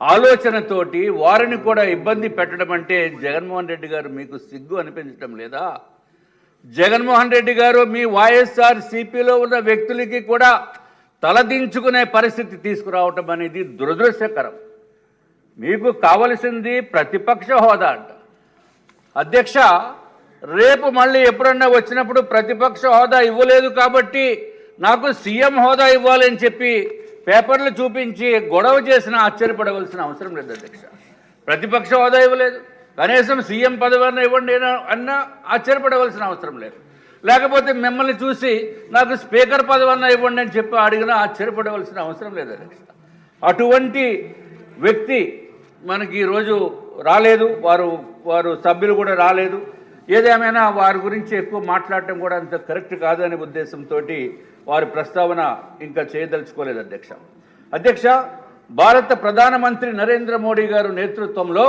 ఆలోచనతోటి వారిని కూడా ఇబ్బంది పెట్టడం అంటే జగన్మోహన్ రెడ్డి గారు మీకు సిగ్గు అనిపించడం లేదా? జగన్మోహన్ రెడ్డి గారు మీ వైఎస్ఆర్ సిపిలో ఉన్న వ్యక్తులకి కూడా తలదించుకునే పరిస్థితి తీసుకురావటం అనేది దురదృష్టకరం. మీకు కావలసింది ప్రతిపక్ష హోదా అంట. అధ్యక్ష రేపు మళ్ళీ ఎప్పుడన్నా వచ్చినప్పుడు ప్రతిపక్ష హోదా ఇవ్వలేదు కాబట్టి నాకు సీఎం హోదా ఇవ్వాలని చెప్పి పేపర్లు చూపించి గొడవ చేసినా ఆశ్చర్యపడవలసిన అవసరం లేదు అధ్యక్ష. ప్రతిపక్ష హోదా ఇవ్వలేదు. కనీసం సీఎం పదవి ఇవ్వండి అన్న- అన్నా ఆశ్చర్యపడవలసిన అవసరం లేదు. లేకపోతే మిమ్మల్ని చూసి నాకు స్పీకర్ పదవన్న అన్న ఇవ్వండి అని చెప్పి అడిగినా ఆశ్చర్యపడవలసిన అవసరం లేదు అధ్యక్ష. అటువంటి వ్యక్తి మనకి ఈరోజు రాలేదు. వారు వారు సభ్యులు కూడా రాలేదు. ఏదేమైనా వారి గురించి ఎక్కువ మాట్లాడటం కూడా అంత కరెక్ట్ కాదనే ఉద్దేశంతో వారి ప్రస్తావన ఇంకా చేయదలుచుకోలేదు అధ్యక్ష. అధ్యక్ష భారత ప్రధానమంత్రి నరేంద్ర మోడీ గారు నేతృత్వంలో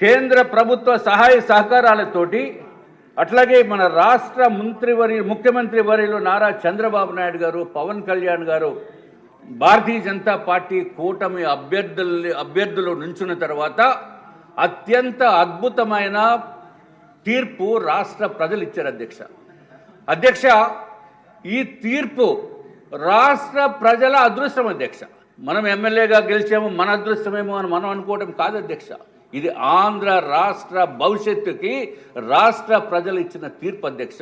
కేంద్ర ప్రభుత్వ సహాయ సహకారాలతోటి అట్లాగే మన రాష్ట్ర మంత్రివర్య ముఖ్యమంత్రి వర్యులు నారా చంద్రబాబు నాయుడు గారు పవన్ కళ్యాణ్ గారు భారతీయ జనతా పార్టీ కూటమి అభ్యర్థులు అభ్యర్థులు నుంచున్న తర్వాత అత్యంత అద్భుతమైన తీర్పు రాష్ట్ర ప్రజలు ఇచ్చారు అధ్యక్ష. అధ్యక్ష ఈ తీర్పు రాష్ట్ర ప్రజల అదృష్టం అధ్యక్ష. మనం ఎమ్మెల్యేగా గెలిచాము మన అదృష్టమేమో అని మనం అనుకోవడం కాదు అధ్యక్ష. ఇది ఆంధ్ర రాష్ట్ర భవిష్యత్తుకి రాష్ట్ర ప్రజలు ఇచ్చిన తీర్పు అధ్యక్ష.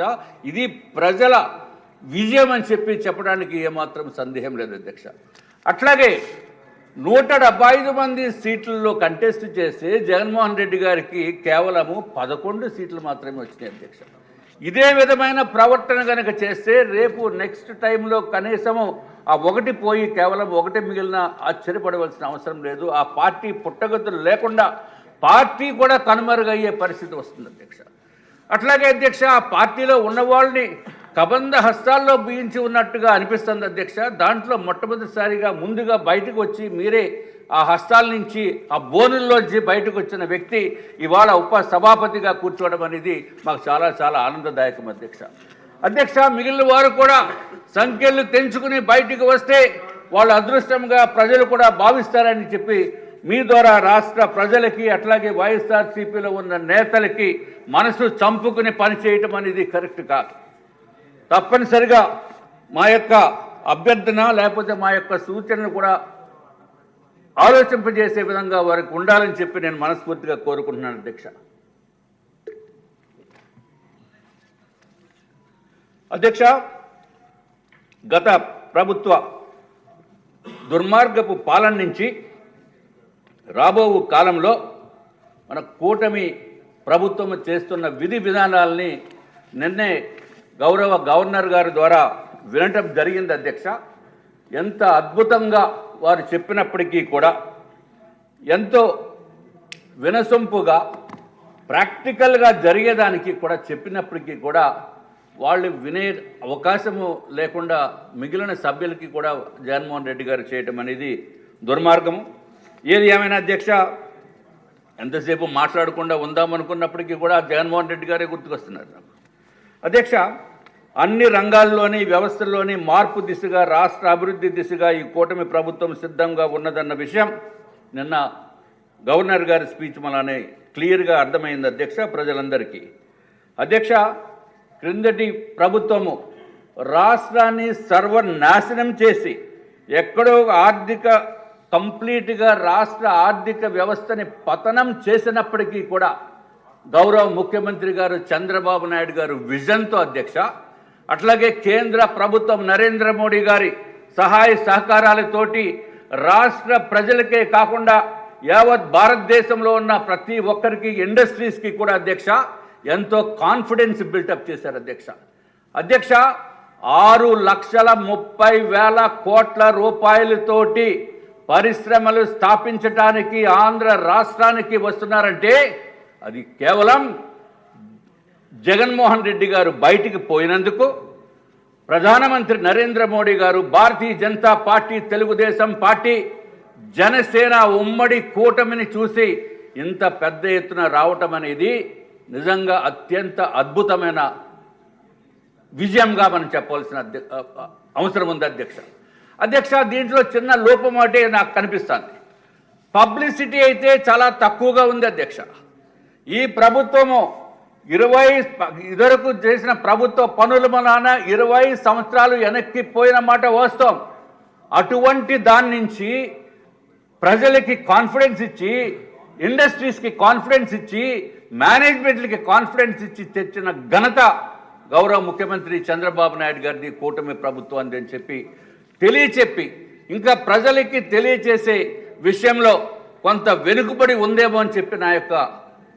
ఇది ప్రజల విజయం అని చెప్పి చెప్పడానికి ఏమాత్రం సందేహం లేదు అధ్యక్ష. అట్లాగే నూట డెబ్బై ఐదు మంది సీట్లలో కంటెస్ట్ చేస్తే జగన్మోహన్ రెడ్డి గారికి కేవలము పదకొండు సీట్లు మాత్రమే వచ్చినాయి అధ్యక్ష. ఇదే విధమైన ప్రవర్తన కనుక చేస్తే రేపు నెక్స్ట్ టైంలో కనీసము ఆ ఒకటి పోయి కేవలం ఒకటి మిగిలిన ఆశ్చర్యపడవలసిన అవసరం లేదు. ఆ పార్టీ పుట్టగతులు లేకుండా పార్టీ కూడా కనుమరుగయ్యే పరిస్థితి వస్తుంది అధ్యక్ష. అట్లాగే అధ్యక్ష ఆ పార్టీలో ఉన్న వాళ్ళని కబంధ హస్తాల్లో బిగించి ఉన్నట్టుగా అనిపిస్తుంది అధ్యక్ష. దాంట్లో మొట్టమొదటిసారిగా ముందుగా బయటకు వచ్చి మీరే ఆ హస్తాల నుంచి ఆ బోనుల్లోంచి బయటకు వచ్చిన వ్యక్తి ఇవాళ ఉప సభాపతిగా కూర్చోవడం అనేది మాకు చాలా చాలా ఆనందదాయకం అధ్యక్ష. అధ్యక్ష మిగిలిన వారు కూడా సంఖ్యలు తెంచుకుని బయటికి వస్తే వాళ్ళ అదృష్టంగా ప్రజలు కూడా భావిస్తారని చెప్పి మీ ద్వారా రాష్ట్ర ప్రజలకి అట్లాగే వైఎస్ఆర్సీపీలో ఉన్న నేతలకి మనసు చంపుకుని పనిచేయటం అనేది కరెక్ట్ కాదు. తప్పనిసరిగా మా యొక్క అభ్యర్థన లేకపోతే మా యొక్క సూచనలు కూడా ఆలోచింపజేసే విధంగా వారికి ఉండాలని చెప్పి నేను మనస్ఫూర్తిగా కోరుకుంటున్నాను అధ్యక్ష. అధ్యక్ష గత ప్రభుత్వ దుర్మార్గపు పాలన నుంచి రాబో కాలంలో మన కూటమి ప్రభుత్వం చేస్తున్న విధి విధానాలని నిన్నే గౌరవ గవర్నర్ గారి ద్వారా వినటం జరిగింది అధ్యక్ష. ఎంత అద్భుతంగా వారు చెప్పినప్పటికీ కూడా ఎంతో వినసొంపుగా ప్రాక్టికల్గా జరిగేదానికి కూడా చెప్పినప్పటికీ కూడా వాళ్ళు వినే అవకాశము లేకుండా మిగిలిన సభ్యులకి కూడా జగన్మోహన్ రెడ్డి గారు చేయటం అనేది దుర్మార్గము. ఏది ఏమైనా అధ్యక్ష ఎంతసేపు మాట్లాడకుండా ఉందామనుకున్నప్పటికీ కూడా జగన్మోహన్ రెడ్డి గారే గుర్తుకొస్తున్నారు నాకు. అధ్యక్ష అన్ని రంగాల్లోని వ్యవస్థల్లోని మార్పు దిశగా రాష్ట్ర అభివృద్ధి దిశగా ఈ కూటమి ప్రభుత్వం సిద్ధంగా ఉన్నదన్న విషయం నిన్న గవర్నర్ గారి స్పీచ్ మననే క్లియర్గా అర్థమైంది అధ్యక్ష ప్రజలందరికీ. అధ్యక్ష క్రిందటి ప్రభుత్వము రాష్ట్రాన్ని సర్వనాశనం చేసి ఎక్కడో ఆర్థిక కంప్లీట్గా రాష్ట్ర ఆర్థిక వ్యవస్థని పతనం చేసినప్పటికీ కూడా గౌరవ ముఖ్యమంత్రి గారు చంద్రబాబు నాయుడు గారు విజన్తో అధ్యక్ష. అట్లాగే కేంద్ర ప్రభుత్వం నరేంద్ర మోడీ గారి సహాయ సహకారాలతోటి రాష్ట్ర ప్రజలకే కాకుండా యావత్ భారతదేశంలో ఉన్న ప్రతి ఒక్కరికి ఇండస్ట్రీస్కి కూడా అధ్యక్ష. ఎంతో కాన్ఫిడెన్స్ బిల్టప్ చేశారు అధ్యక్ష. అధ్యక్ష ఆరు లక్షల ముప్పై వేల కోట్ల రూపాయలతోటి పరిశ్రమలు స్థాపించటానికి ఆంధ్ర రాష్ట్రానికి వస్తున్నారంటే అది కేవలం జగన్మోహన్ రెడ్డి గారు బయటికి పోయినందుకు ప్రధానమంత్రి నరేంద్ర మోడీ గారు భారతీయ జనతా పార్టీ తెలుగుదేశం పార్టీ జనసేన ఉమ్మడి కూటమిని చూసి ఇంత పెద్ద ఎత్తున రావటం అనేది నిజంగా అత్యంత అద్భుతమైన విజయంగా మనం చెప్పవలసిన అవసరం ఉంది అధ్యక్ష. అధ్యక్ష దీంట్లో చిన్న లోపం అంటే నాకు కనిపిస్తుంది. పబ్లిసిటీ అయితే చాలా తక్కువగా ఉంది అధ్యక్ష. ఈ ప్రభుత్వము ఇరవై ఇదివరకు చేసిన ప్రభుత్వ పనుల మన ఇరవై సంవత్సరాలు వెనక్కి పోయిన మాట వాస్తవం. అటువంటి దాని నుంచి ప్రజలకి కాన్ఫిడెన్స్ ఇచ్చి ఇండస్ట్రీస్కి కాన్ఫిడెన్స్ ఇచ్చి మేనేజ్మెంట్లకి కాన్ఫిడెన్స్ ఇచ్చి తెచ్చిన ఘనత గౌరవ ముఖ్యమంత్రి చంద్రబాబు నాయుడు గారిది కూటమి ప్రభుత్వం అని చెప్పి తెలియచెప్పి ఇంకా ప్రజలకి తెలియచేసే విషయంలో కొంత వెనుకబడి ఉందేమో అని చెప్పి నా యొక్క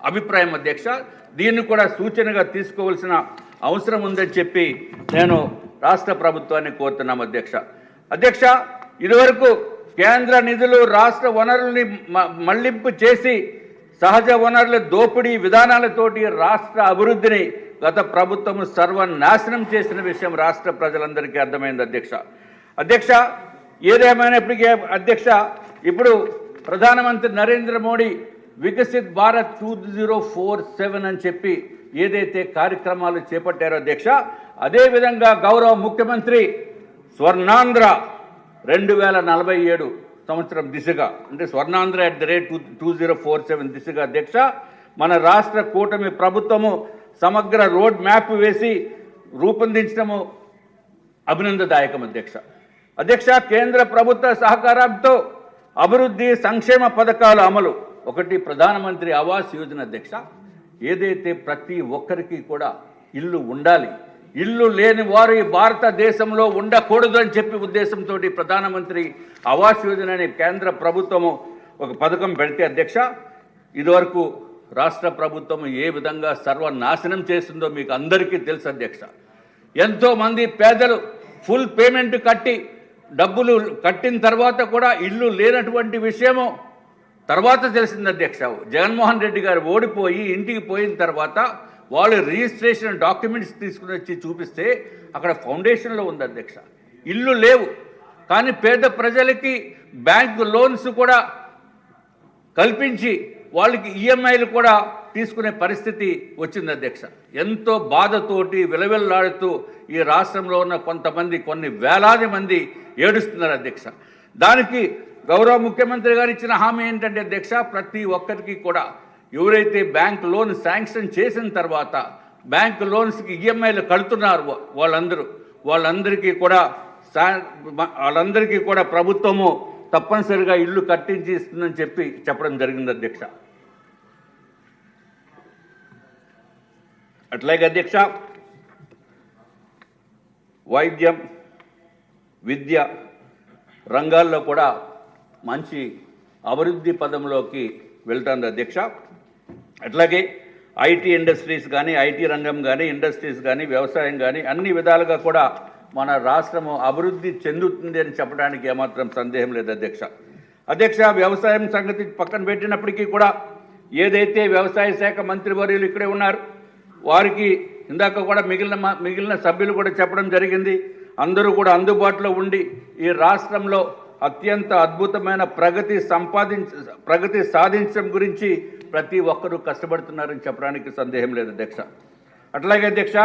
అభిప్రాయం అధ్యక్ష. దీన్ని కూడా సూచనగా తీసుకోవాల్సిన అవసరం ఉందని చెప్పి నేను రాష్ట్ర ప్రభుత్వాన్ని కోరుతున్నాం అధ్యక్ష. అధ్యక్ష ఇదివరకు కేంద్ర నిధులు రాష్ట్ర వనరుల్ని మళ్ళింపు చేసి సహజ వనరుల దోపిడీ విధానాలతోటి రాష్ట్ర అభివృద్ధిని గత ప్రభుత్వం సర్వనాశనం చేసిన విషయం రాష్ట్ర ప్రజలందరికీ అర్థమైంది అధ్యక్ష. అధ్యక్ష ఏదేమైనప్పటికీ అధ్యక్ష ఇప్పుడు ప్రధానమంత్రి Narendra Modi Viksit Bharat two zero four seven అని చెప్పి ఏదైతే కార్యక్రమాలు చేపట్టారో అధ్యక్ష అదేవిధంగా గౌరవ ముఖ్యమంత్రి స్వర్ణాంధ్ర రెండు వేల నలభై ఏడు సంవత్సరం దిశగా అంటే Swarnandhra at the rate two two zero four seven దిశగా అధ్యక్ష మన రాష్ట్ర కూటమి ప్రభుత్వము సమగ్ర రోడ్ మ్యాప్ వేసి రూపొందించడము అభినందదాయకం అధ్యక్ష. అధ్యక్ష కేంద్ర ప్రభుత్వ సహకారంతో అభివృద్ధి సంక్షేమ పథకాల అమలు ఒకటి ప్రధానమంత్రి ఆవాస్ యోజన అధ్యక్ష ఏదైతే ప్రతి ఒక్కరికి కూడా ఇల్లు ఉండాలి ఇల్లు లేని వారు ఈ భారతదేశంలో ఉండకూడదు అని చెప్పి ఉద్దేశంతో ప్రధానమంత్రి ఆవాస్ యోజన అనే కేంద్ర ప్రభుత్వము ఒక పథకం పెడితే అధ్యక్ష ఇదివరకు రాష్ట్ర ప్రభుత్వం ఏ విధంగా సర్వనాశనం చేస్తుందో మీకు అందరికీ తెలుసు అధ్యక్ష. ఎంతోమంది పేదలు ఫుల్ పేమెంట్ కట్టి డబ్బులు కట్టిన తర్వాత కూడా ఇల్లు లేనటువంటి విషయము తర్వాత తెలిసింది అధ్యక్ష జగన్మోహన్ రెడ్డి గారు ఓడిపోయి ఇంటికి పోయిన తర్వాత వాళ్ళు రిజిస్ట్రేషన్ డాక్యుమెంట్స్ తీసుకుని వచ్చి చూపిస్తే అక్కడ ఫౌండేషన్లో ఉంది అధ్యక్ష. ఇల్లు లేవు. కానీ పేద ప్రజలకి బ్యాంకు లోన్స్ కూడా కల్పించి వాళ్ళకి ఈఎంఐలు కూడా తీసుకునే పరిస్థితి వచ్చింది అధ్యక్ష. ఎంతో బాధతోటి విలవిల్లాడుతూ ఈ రాష్ట్రంలో ఉన్న కొంతమంది కొన్ని వేలాది మంది ఏడుస్తున్నారు అధ్యక్ష. దానికి గౌరవ ముఖ్యమంత్రి గారు ఇచ్చిన హామీ ఏంటంటే దీక్ష ప్రతి ఒక్కరికి కూడా ఎవరైతే బ్యాంక్ లోన్ శాంక్షన్ చేసిన తర్వాత బ్యాంక్ లోన్స్కి ఈఎంఐలు కడుతున్నారు వాళ్ళందరూ వాళ్ళందరికీ కూడా వాళ్ళందరికీ కూడా ప్రభుత్వము తప్పనిసరిగా ఇల్లు కట్టించి ఇస్తుందని చెప్పి చెప్పడం జరిగింది అధ్యక్ష. అట్లాగే అధ్యక్ష వైద్యం విద్య రంగాల్లో కూడా మంచి అభివృద్ధి పదంలోకి వెళ్తుంది అధ్యక్ష. అట్లాగే ఐటీ ఇండస్ట్రీస్ కానీ ఐటీ రంగం కానీ ఇండస్ట్రీస్ కానీ వ్యవసాయం కానీ అన్ని విధాలుగా కూడా మన రాష్ట్రము అభివృద్ధి చెందుతుంది అని చెప్పడానికి ఏమాత్రం సందేహం లేదు అధ్యక్ష. అధ్యక్ష వ్యవసాయం సంగతి పక్కన పెట్టినప్పటికీ కూడా ఏదైతే వ్యవసాయ శాఖ మంత్రివర్యులు ఇక్కడే ఉన్నారు వారికి ఇందాక కూడా మిగిలిన మిగిలిన సభ్యులు కూడా చెప్పడం జరిగింది. అందరూ కూడా అందుబాటులో ఉండి ఈ రాష్ట్రంలో అత్యంత అద్భుతమైన ప్రగతి సంపాదించ ప్రగతి సాధించడం గురించి ప్రతి ఒక్కరూ కష్టపడుతున్నారని చెప్పడానికి సందేహం లేదు అధ్యక్ష. అట్లాగే అధ్యక్ష